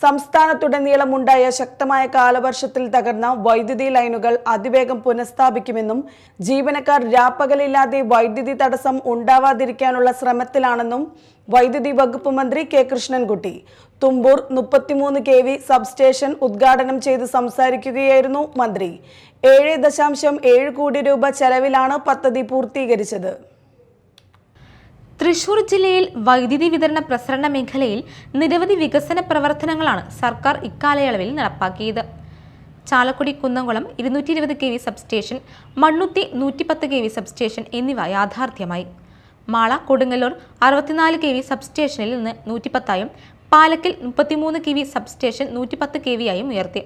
സംസ്ഥാനത്തുടനീളമുണ്ടായ ശക്തമായ കാലവർഷത്തിൽ തകർന്ന വൈദ്യുതി ലൈനുകൾ അതിവേഗം പുനഃസ്ഥാപിക്കുമെന്നും ജീവനക്കാർ രാപ്പകലില്ലാതെ വൈദ്യുതി തടസ്സം ഉണ്ടാവാതിരിക്കാനുള്ള ശ്രമത്തിലാണെന്നും വൈദ്യുതി വകുപ്പ് മന്ത്രി കെ കൃഷ്ണൻകുട്ടി. തുമ്പൂർ മുപ്പത്തിമൂന്ന് കെ വി സബ്സ്റ്റേഷൻ ഉദ്ഘാടനം ചെയ്ത് സംസാരിക്കുകയായിരുന്നു മന്ത്രി. ഏഴ് ദശാംശം ഏഴ് കോടി രൂപ ചെലവിലാണ് പദ്ധതി പൂർത്തീകരിച്ചത്. തൃശൂർ ജില്ലയിൽ വൈദ്യുതി വിതരണ പ്രസരണ മേഖലയിൽ നിരവധി വികസന പ്രവർത്തനങ്ങളാണ് സർക്കാർ ഇക്കാലയളവിൽ നടപ്പാക്കിയത്. ചാലക്കുടി കുന്നംകുളം ഇരുന്നൂറ്റി ഇരുപത് കെ വി സബ്സ്റ്റേഷൻ മണ്ണുത്തി നൂറ്റിപ്പത്ത് കെ വി സബ്സ്റ്റേഷൻ എന്നിവ യാഥാർത്ഥ്യമായി. മാള കൊടുങ്ങല്ലൂർ അറുപത്തിനാല് കെ വി സബ്സ്റ്റേഷനിൽ നിന്ന് നൂറ്റിപ്പത്തായും പാലക്കിൽ മുപ്പത്തിമൂന്ന് കെ വി സബ്സ്റ്റേഷൻ നൂറ്റിപ്പത്ത് കെ വിയായും ഉയർത്തി.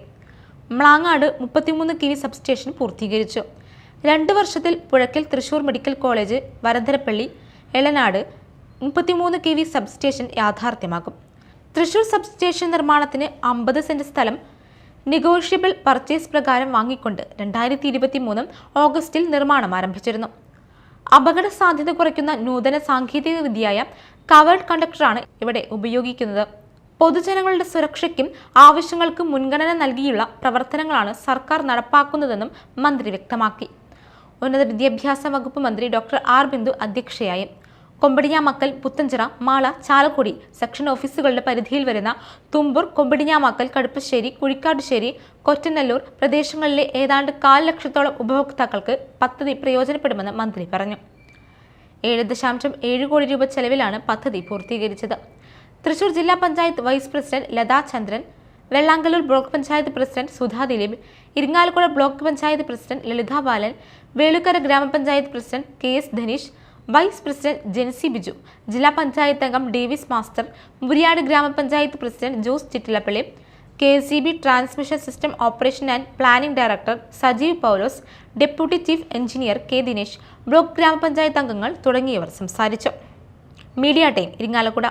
മ്ലാങ്ങാട് മുപ്പത്തിമൂന്ന് കെ വി സബ്സ്റ്റേഷൻ പൂർത്തീകരിച്ചു. രണ്ട് വർഷത്തിൽ പുഴക്കൽ തൃശൂർ മെഡിക്കൽ കോളേജ് വരന്തരപ്പള്ളി എളനാട് മുപ്പത്തിമൂന്ന് കെ വി സബ്സ്റ്റേഷൻ യാഥാർത്ഥ്യമാകും തൃശൂർ സബ്സ്റ്റേഷൻ നിർമ്മാണത്തിന് അമ്പത് സെന്റ് സ്ഥലം നെഗോഷ്യബിൾ പർച്ചേസ് പ്രകാരം വാങ്ങിക്കൊണ്ട് രണ്ടായിരത്തി ഇരുപത്തി മൂന്ന് ഓഗസ്റ്റിൽ നിർമ്മാണം ആരംഭിച്ചിരുന്നു. അപകട സാധ്യത കുറയ്ക്കുന്ന നൂതന സാങ്കേതിക വിദ്യയായ കവേർഡ് കണ്ടക്ടറാണ് ഇവിടെ ഉപയോഗിക്കുന്നത്. പൊതുജനങ്ങളുടെ സുരക്ഷയ്ക്കും ആവശ്യങ്ങൾക്കും മുൻഗണന നൽകിയുള്ള പ്രവർത്തനങ്ങളാണ് സർക്കാർ നടപ്പാക്കുന്നതെന്നും മന്ത്രി വ്യക്തമാക്കി. ഉന്നത വിദ്യാഭ്യാസ വകുപ്പ് മന്ത്രി ഡോക്ടർ ആർ ബിന്ദു അധ്യക്ഷയായി. കൊമ്പടിഞ്ഞാമക്കൽ പുത്തഞ്ചിറ മാള ചാലക്കുടി സെക്ഷൻ ഓഫീസുകളുടെ പരിധിയിൽ വരുന്ന തുമ്പൂർ കൊമ്പടിഞ്ഞാമക്കൽ കടുപ്പശ്ശേരി കുഴിക്കാട്ടുശ്ശേരി കൊറ്റനല്ലൂർ പ്രദേശങ്ങളിലെ ഏതാണ്ട് കാൽ ലക്ഷത്തോളം ഉപഭോക്താക്കൾക്ക് പദ്ധതി പ്രയോജനപ്പെടുമെന്ന് മന്ത്രി പറഞ്ഞു. ഏഴ് ദശാംശം ഏഴ് കോടി രൂപ ചെലവിലാണ് പദ്ധതി പൂർത്തീകരിച്ചത്. തൃശൂർ ജില്ലാ panchayat vice president Latha Chandran Vellangallur block panchayat president Sudha Dileep Irinjalakuda block panchayat president Lalitha Balan Velookkara ഗ്രാമപഞ്ചായത്ത് president K S Dhaneesh vice president Jency Biju ജില്ലാ പഞ്ചായത്ത് അംഗം ഡേവിസ് മാസ്റ്റർ മുരിയാട് ഗ്രാമപഞ്ചായത്ത് president Jose Chittilappilly K C B transmission system operation and planning director Sajeev Paulose deputy chief engineer K Dinesh block ഗ്രാമപഞ്ചായത്ത് അംഗങ്ങൾ തുടങ്ങിയവർ സംസാരിച്ചു. Media time Irinjalakuda.